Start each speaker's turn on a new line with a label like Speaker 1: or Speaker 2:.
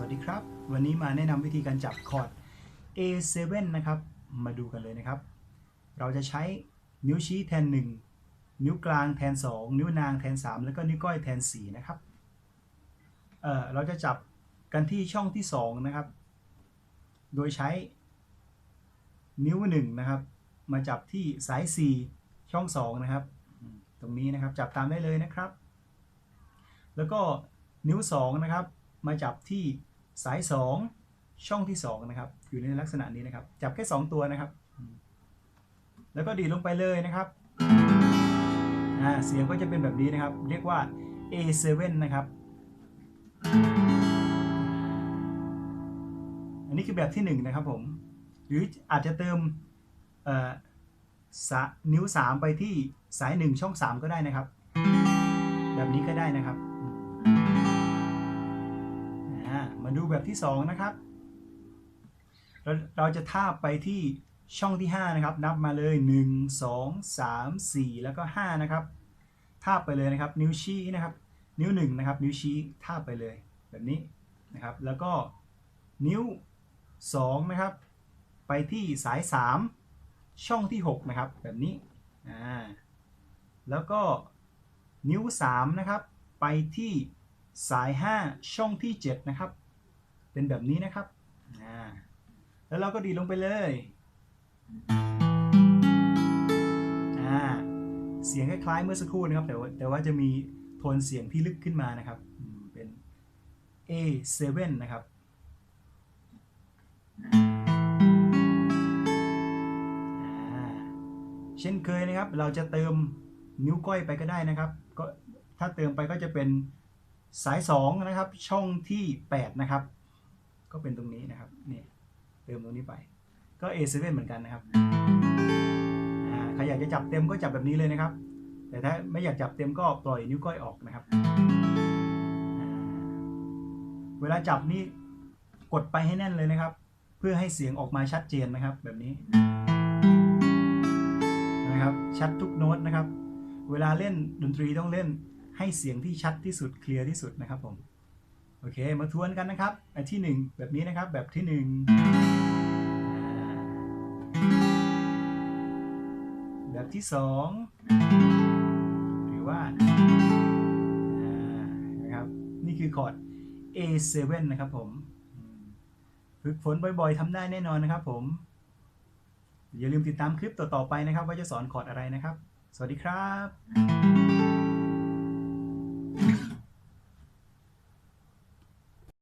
Speaker 1: วัสดีครับ วันนี้มาแนะนำวิธีการจับคอร์ด A7 นะครับ มาดูกันเลยนะครับ เราจะใช้นิ้วชี้แทน 1 นิ้วกลางแทน 2 นิ้วนางแทน 3 แล้วก็นิ้วก้อยแทน 4 นะครับ เออเราจะจับกันที่ช่องที่ 2 นะครับ โดยใช้นิ้ว 1 นะครับ มาจับที่สาย 4 ช่อง 2 นะครับ ตรงนี้นะครับจับตามได้เลยนะครับ แล้วก็นิ้ว 2 นะครับมาจับที่ สาย 2 ช่องที่ 2 นะครับ อยู่ในลักษณะนี้นะครับ จับแค่ 2 ตัวนะครับ แล้วก็ดีลงไปเลยนะครับเสียงก็จะเป็นแบบนี้นะครับ เรียกว่า A7 นะครับ อันนี้คือแบบที่ 1 นะครับผม หรืออาจจะเติมนิ้ว 3 ไปที่สาย 1 ช่อง 3 ก็ได้นะครับ แบบนี้ก็ได้นะครับ มาดูแบบที่ 2 นะครับ เราเราจะทาบไปที่ช่องที่ 5 นะครับ นับมาเลย 1 2 3 4 แล้วก็ 5 นะครับ ทาบไปเลยนะครับ นิ้วชี้นะครับ นิ้ว 1 นะครับ นิ้วชี้ทาบไปเลย แบบนี้นะครับ แล้วก็นิ้ว 2 นะครับ ไปที่สาย 3 ช่องที่ 6 นะครับ แบบนี้อ่าแล้วก็นิ้ว 3 นะครับ ไปที่สาย 5 ช่องที่ 7 นะครับ เป็นแบบนี้นะครับแล้วเราก็ดีลงไปเลยเสียงคล้ายๆเมื่อสักครู่นะครับ แต่ว่าแต่ว่าจะมีโทนเสียงที่ลึกขึ้นมานะครับเป็น A7 นะครับเช่นเคยนะครับ เราจะเติมนิ้วก้อยไปก็ได้นะครับ ก็ถ้าเติมไปก็จะเป็นสาย 2 นะครับ ช่องที่ 8 นะครับ ก็เป็นตรงนี้นะครับนี่เติมตรงนี้ไป ก็ A7 เหมือนกันนะครับใครอยากจะจับเต็มก็จับแบบนี้เลยนะครับ แต่ถ้าไม่อยากจับเต็มก็ปล่อยนิ้วก้อยออกนะครับ เวลาจับนี่กดไปให้แน่นเลยนะครับ เพื่อให้เสียงออกมาชัดเจนนะครับ แบบนี้นะครับชัดทุกโน้ตนะครับ เวลาเล่นดนตรีต้องเล่นให้เสียงที่ชัดที่สุดเคลียร์ที่สุดนะครับผม อเค มาทวนกันนะครับอันที่หนึ่งแบบนี้นะครับ แบบที่หนึ่งแบบที่สองหรือว่านะครับ นี่คือคอร์ด A7 นะครับผมอืมฝึกฝนบ่อยๆทำได้แน่นอนนะครับผม อย่าลืมติดตามคลิปต่อๆไปนะครับ ว่าจะสอนคอร์ดอะไรนะครับ สวัสดีครับ